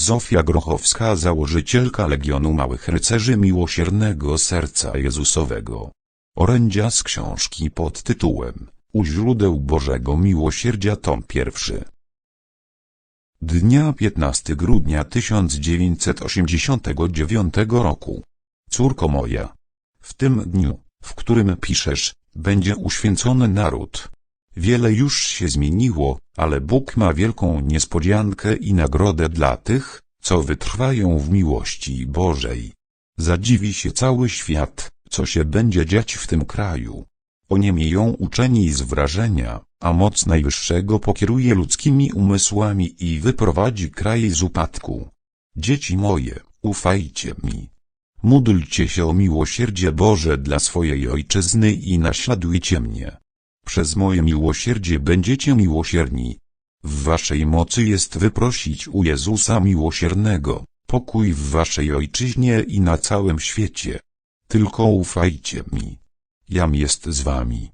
Zofia Grochowska założycielka Legionu Małych Rycerzy Miłosiernego Serca Jezusowego. Orędzia z książki pod tytułem U źródeł Bożego Miłosierdzia tom pierwszy. Dnia 15 grudnia 1989 roku. Córko moja. W tym dniu, w którym piszesz, będzie uświęcony naród. Wiele już się zmieniło, ale Bóg ma wielką niespodziankę i nagrodę dla tych, co wytrwają w miłości Bożej. Zadziwi się cały świat, co się będzie dziać w tym kraju. Oniemieją uczeni z wrażenia, a moc Najwyższego pokieruje ludzkimi umysłami i wyprowadzi kraj z upadku. Dzieci moje, ufajcie mi. Módlcie się o miłosierdzie Boże dla swojej ojczyzny i naśladujcie mnie. Przez moje miłosierdzie będziecie miłosierni. W waszej mocy jest wyprosić u Jezusa miłosiernego, pokój w waszej ojczyźnie i na całym świecie. Tylko ufajcie mi. Jam jest z wami.